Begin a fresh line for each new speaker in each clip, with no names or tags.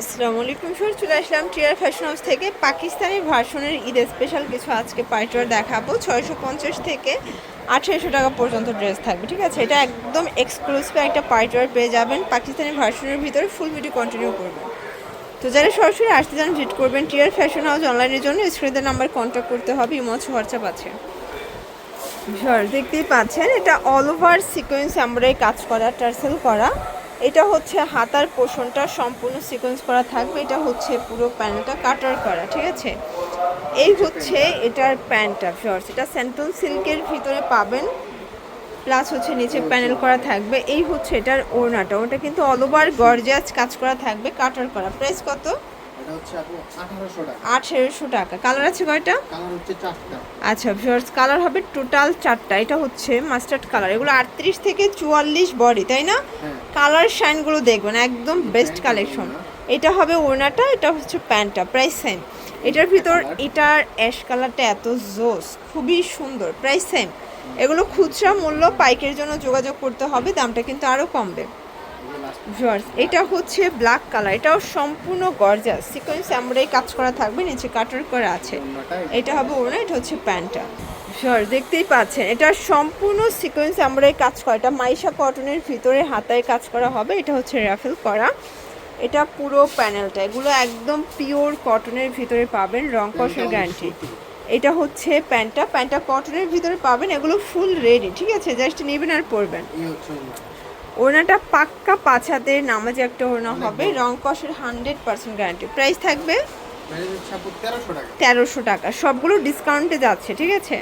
আসসালামু আলাইকুম স্যার চলে আসলাম টিয়ার ফ্যাশন হাউস থেকে। পাকিস্তানি ভার্সনের ঈদ স্পেশাল কিছু আজকে পাইটার দেখাবো। ছয়শো পঞ্চাশ থেকে আঠেরোশো টাকা পর্যন্ত ড্রেস থাকবে, ঠিক আছে? এটা একদম এক্সক্লুসিভ একটা পাইটার পেয়ে যাবেন। পাকিস্তানি ভার্সনের ভিতরে ফুল ভিডিও কন্টিনিউ করবেন। তো যারা সরাসরি আসতে চান ভিজিট করবেন টিয়ার ফ্যাশন হাউস অনলাইনের জন্য। স্ক্রিনের নাম্বার কন্ট্যাক্ট করতে হবে ইমচ হোয়াটসঅ্যাপ আছে। দেখতেই পাচ্ছেন, এটা অল ওভার সিকোয়েন্স এমব্রয়ডারি কাজ করা টার্সেল করা। এটা হচ্ছে হাতার পোষণটা সম্পূর্ণ সিকোয়েন্স করা থাকবে। এটা হচ্ছে পুরো প্যান্টটা কাটার করা, ঠিক আছে? এই হচ্ছে এটার প্যান্টটা ফিওর্স এটা স্যান্টন সিল্কের ভিতরে পাবেন প্লাস হচ্ছে নিচে প্যানেল করা থাকবে। এই হচ্ছে এটার ওড়নাটা। ওটা কিন্তু অল ওভার গর্জাস কাজ করা থাকবে, কাটার করা। প্রাইস কত?
আঠারোশো টাকা।
কালার আছে কয়টা? আচ্ছা ভিউয়ার্স কালার হবে টোটাল চারটা। এটা হচ্ছে মাস্টার্ড কালার এগুলো আটত্রিশ থেকে চুয়াল্লিশ বডি তাই না?
হ্যাঁ।
কালার শাইনগুলো দেখবেন একদম বেস্ট কালেকশন এটা হবে ওড়নাটা এটা হচ্ছে প্যান্টটা প্রাইস সেম এটার ভিতর এটার অ্যাশ কালারটা এত জোস খুবই সুন্দর প্রাইস সেম এগুলো খুচরা মূল্য পাইকের জন্য যোগাযোগ করতে হবে দামটা কিন্তু আরও কমবে। ভিউয়ার্স এটা হচ্ছে ব্ল্যাক কালার এটাও সম্পূর্ণ গর্জাস সিকোয়েন্স এমব্রয়ডারি কাজ করা থাকবে নিচে কাটার করা আছে। এটা? হবে ওড়না এটা হচ্ছে প্যান্টটা। শিওর দেখতেই পাচ্ছেন এটা সম্পূর্ণ সিকোয়েন্স এমব্রয়ডারি কাজ করা। এটা মাইশা কটনের ভিতরে হাতায় কাজ করা হবে এটা হচ্ছে র্যাফেল করা। এটা পুরো প্যানেলটা এগুলো একদম পিওর কটনের ভিতরে পাবেন রং কষের গ্যারান্টি এটা হচ্ছে প্যান্টটা প্যান্টটা কটনের ভিতরে পাবেন এগুলো ফুল রেডি ঠিক আছে? জাস্ট নেবেন আর পরবেন। ওড়নাটা পাক্কা পাঁচ হাতের নামাজে একটা ওড়না হবে রং কষের হান্ড্রেড পার্সেন্ট গ্যারান্টি প্রাইস থাকবে
তেরোশো টাকা।
সবগুলো ডিসকাউন্টে যাচ্ছে ঠিক আছে?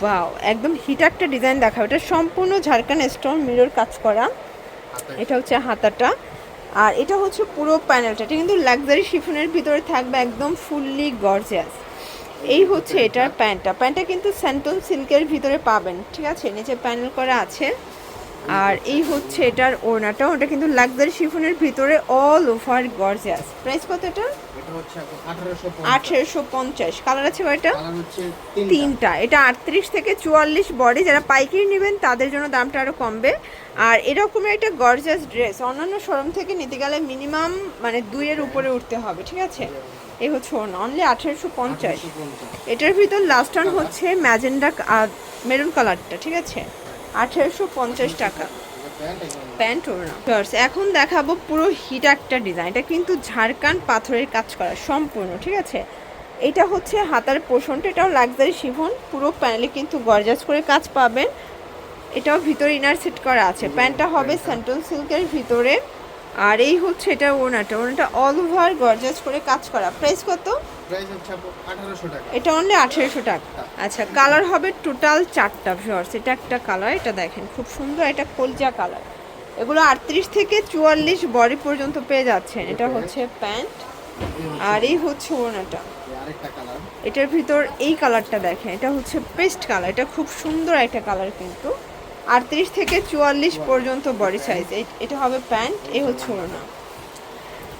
ওয়াও একদম হিট একটা ডিজাইন দেখা এটা সম্পূর্ণ ঝাড়খান স্টোন মিরর কাজ করা। এটা হচ্ছে হাতাটা। আর এটা হচ্ছে পুরো প্যানেলটা এটা কিন্তু লাক্সারি শিফনের ভিতরে থাকবে একদম ফুললি গর্জিয়াস এই হচ্ছে এটার প্যান্টটা। প্যান্টটা কিন্তু স্যান্টন সিল্কের ভিতরে পাবেন ঠিক আছে? নিচে প্যানেল করা আছে। আর এই হচ্ছে এটার ওড়নাটা ওটা কিন্তু লাক্সারি শিফনের ভিতরে অল ওভার গর্জিয়াস প্রাইস কত এটা?
আঠারোশো
পঞ্চাশ। কালার আছে কয়টা?
তিনটা।
এটা আটত্রিশ থেকে চুয়াল্লিশ বডি যারা পাইকারি নেবেন তাদের জন্য দামটা আরও কমবে। আর এরকমের একটা গর্জাস ড্রেস অন্যান্য শোরুম থেকে নিতে গেলে মিনিমাম মানে দুইয়ের উপরে উঠতে হবে ঠিক আছে? এই হচ্ছে ওনা অনলি আঠেরোশো পঞ্চাশ।
আঠারোশো পঞ্চাশ।
এটার ভিতর লাস্ট অন হচ্ছে ম্যাজেন্ডা মেরুন কালারটা ঠিক আছে? আঠেরোশো পঞ্চাশ টাকা।
প্যান্ট
ওড়না। এখন দেখাবো পুরো হিট একটা ডিজাইন এটা কিন্তু ঝাড়খান পাথরের কাজ করা সম্পূর্ণ ঠিক আছে? এটা হচ্ছে হাতার পোষণটা এটাও লাক্সারি শিফন পুরো প্যানেলে কিন্তু গর্জাস করে কাজ পাবেন। এটাও ভিতরে ইনার সেট করা আছে। প্যান্টটা হবে সেন্টন সিল্কের ভিতরে। আর এই হচ্ছে এটা ওড়নাটা ওড়নাটা অল ওভার গর্জাস করে কাজ করা। প্রাইস কত? এটা অনলি আঠেরোশো টাকা। আচ্ছা কালার হবে টোটাল চারটা ভিওর্স এটা একটা কালার এটা দেখেন খুব সুন্দর এটা কলজা কালার এগুলো আটত্রিশ থেকে চুয়াল্লিশ বডি পর্যন্ত পেয়ে যাচ্ছেন। এটা হচ্ছে প্যান্ট আর এই হচ্ছে
কালার
এটার ভিতর এই কালারটা দেখেন এটা হচ্ছে পেস্ট কালার এটা খুব সুন্দর একটা কালার কিন্তু। আটত্রিশ থেকে চুয়াল্লিশ পর্যন্ত বডি সাইজ এটা হবে প্যান্ট এ হচ্ছে ওড়না।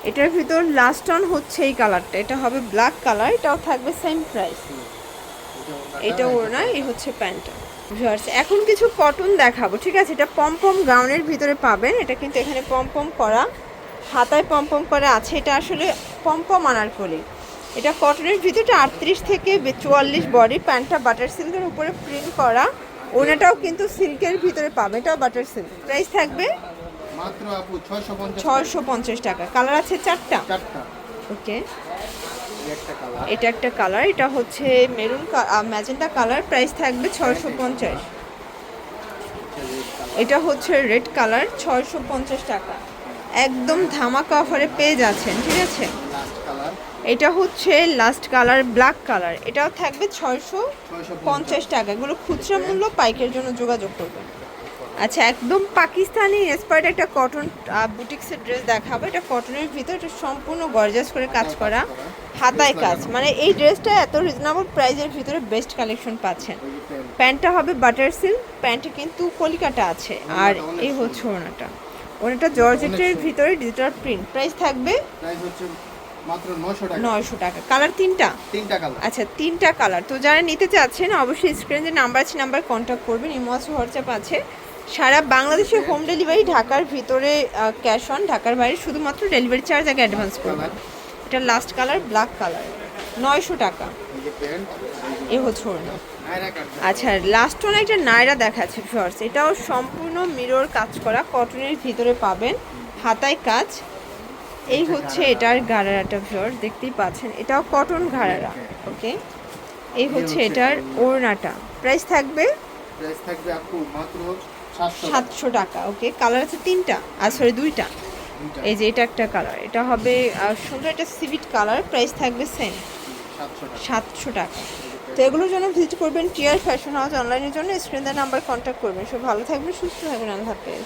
এটার ভিতর লাস্ট অন হচ্ছে এই কালারটা এটা হবে ব্ল্যাক কালার এটাও থাকবে সেম প্রাইস এটা ওড়না এই হচ্ছে প্যান্টটা এখন কিছু কটন দেখাবো, ঠিক আছে? এটা পমপম গাউনের ভিতরে পাবেন। এটা কিন্তু এখানে পমপম করা। হাতায় পমপম করা আছে। এটা আসলে পমপম আনারকলি এটা কটনের ভিতরটা আটত্রিশ থেকে চুয়াল্লিশ বডি প্যান্টটা বাটার সিল্কের উপরে প্রিন্ট করা। ওনাটাও কিন্তু সিল্কের ভিতরে পাবে এটাও বাটার সিল্ক প্রাইস থাকবে
মাত্র আপু ছয়শো পঞ্চাশ
টাকা। কালার আছে চারটা? ওকে
একটা কালার
এটা একটা কালার এটা হচ্ছে মেরুন ম্যাজেন্টা কালার প্রাইস থাকবে ছয়শো পঞ্চাশ। এটা হচ্ছে রেড কালার ছয়শো পঞ্চাশ টাকা। একদম ধামাকা অফারে পেয়ে যাচ্ছেন, ঠিক আছে? এটা হচ্ছে লাস্ট কালার ব্ল্যাক কালার এটাও থাকবে ছয়শো পঞ্চাশ টাকা। এগুলো খুচরা মূল্য পাইকের জন্য যোগাযোগ করবেন। আচ্ছা একদম পাকিস্তানি ইন্সপায়ার্ড একটা কটন বুটিক্সের ড্রেস দেখাবো। এটা কটনের ভিতর এটা সম্পূর্ণ গর্জাস করে কাজ করা, হাতায় কাজ। মানে এই ড্রেসটা এত রিজনেবল প্রাইজের ভিতরে বেস্ট কালেকশন পাচ্ছেন। প্যান্টটা হবে বাটার সিল্ক প্যান্টে কিন্তু কলিকাটা আছে। আর এই হচ্ছে ওনাটা ওনাটা জর্জেটের ভিতরে ডিজিটাল প্রিন্ট প্রাইস থাকবে
প্রাইস হচ্ছে মাত্র নশো টাকা।
নয়শো টাকা। কালার তিনটা?
তিনটা কালার
আচ্ছা তিনটা কালার তো যারা নিতে চাচ্ছেন অবশ্যই স্ক্রিনে যে নাম্বার আছে নাম্বার কন্ট্যাক্ট করবেন। ইমোস হোয়াটসঅ্যাপ আছে। সারা বাংলাদেশে হোম ডেলিভারি ঢাকার ভিতরে ক্যাশ অন ঢাকার বাইরে। শুধুমাত্র ডেলিভারি চার্জ আগে অ্যাডভান্স করবেন। এটা লাস্ট কালার ব্ল্যাক কালার নয়শো টাকা। এ হচ্ছে ওড়না।
কাট
আচ্ছা লাস্ট ওয়ান একটা নায়রা দেখাচ্ছে শর্টস এটাও সম্পূর্ণ মিরর কাজ করা কটনের ভিতরে পাবেন হাতায় কাজ। এই হচ্ছে এটার গারারাটা শর্ট দেখতেই পাচ্ছেন। এটাও কটন ঘাড়ারা ওকে এই হচ্ছে এটার ওড়নাটা। প্রাইস থাকবে?
প্রাইস থাকবে আপু মাত্র সাতশো
টাকা। ওকে কালার আছে তিনটা আর সরি দুইটা। এই যে এটা একটা কালার এটা হবে সুন্দর একটা সিভিট কালার প্রাইস থাকবে সেম
সাতশো টাকা।
তো এগুলোর জন্য ভিজিট করবেন টিআর ফ্যাশন হাউস অনলাইনের জন্য। স্ক্রিন নাম্বার কন্ট্যাক্ট করবেন। সব ভালো থাকবেন, সুস্থ থাকবেন। আল্লাহ হাফেজ।